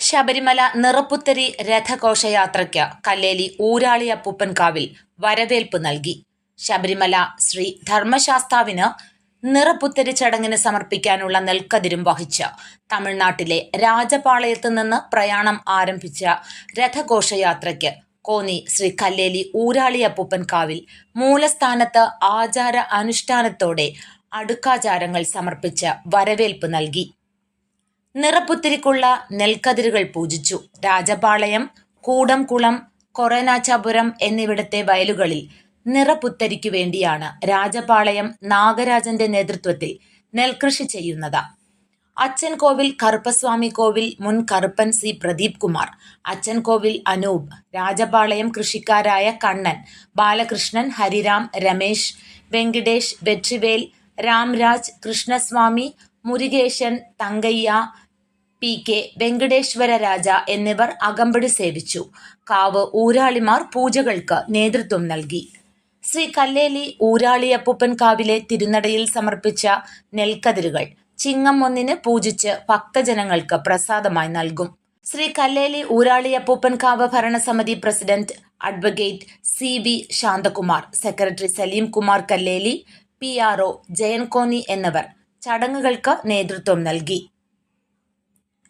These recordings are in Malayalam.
ശബരിമല നിറപ്പുത്തരി രഥഘോഷയാത്രയ്ക്ക് കല്ലേലി ഊരാളി അപ്പൂപ്പൻകാവിൽ വരവേൽപ്പ് നൽകി. ശബരിമല ശ്രീ ധർമ്മശാസ്താവിന് നിറപ്പുത്തരി ചടങ്ങിന് സമർപ്പിക്കാനുള്ള നെൽക്കതിരും വഹിച്ച തമിഴ്നാട്ടിലെ രാജപാളയത്ത് നിന്ന് പ്രയാണം ആരംഭിച്ച രഥഘോഷയാത്രയ്ക്ക് കോന്നി ശ്രീ കല്ലേലി ഊരാളി അപ്പൂപ്പൻകാവിൽ മൂലസ്ഥാനത്ത് ആചാര അനുഷ്ഠാനത്തോടെ അടുക്കാചാരങ്ങൾ സമർപ്പിച്ച് വരവേൽപ്പ് നൽകി. നിറപ്പുത്തിരിക്കുള്ള നെൽക്കതിരുകൾ പൂജിച്ചു. രാജപാളയം കൂടംകുളം കൊറനാച്ചാപുരം എന്നിവിടത്തെ വയലുകളിൽ നിറപ്പുത്തരിക്കു വേണ്ടിയാണ് രാജപാളയം നാഗരാജന്റെ നേതൃത്വത്തിൽ നെൽകൃഷി ചെയ്യുന്നത്. അച്ഛൻ കോവിൽ കറുപ്പസ്വാമി കോവിൽ മുൻ കറുപ്പൻ സി പ്രദീപ് കുമാർ അച്ഛൻ കോവിൽ അനൂപ് രാജപാളയം കൃഷിക്കാരായ കണ്ണൻ ബാലകൃഷ്ണൻ ഹരിരാം രമേശ് വെങ്കിടേഷ് വെട്രിവേൽ രാംരാജ് കൃഷ്ണസ്വാമി മുരുകേശൻ തങ്കയ്യ പി കെ വെങ്കടേശ്വര രാജ എന്നിവർ അകമ്പടി സേവിച്ചു. കാവ് ഊരാളിമാർ പൂജകൾക്ക് നേതൃത്വം നൽകി. ശ്രീ കല്ലേലി ഊരാളിയപ്പൂപ്പൻ കാവിലെ തിരുനടയിൽ സമർപ്പിച്ച നെൽക്കതിരുകൾ ചിങ്ങം ഒന്നിന് പൂജിച്ച് ഭക്തജനങ്ങൾക്ക് പ്രസാദമായി നൽകും. ശ്രീ കല്ലേലി ഊരാളിയപ്പൂപ്പൻ കാവ് ഭരണസമിതി president advocate C V Santhakumar secretary Saleem Kumar Kalleli P R O Jayan Konni എന്നിവർ ചടങ്ങുകൾക്ക് നേതൃത്വം നൽകി.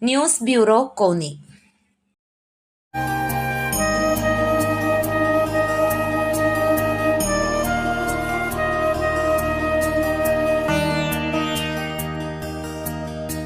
News bureau Konni.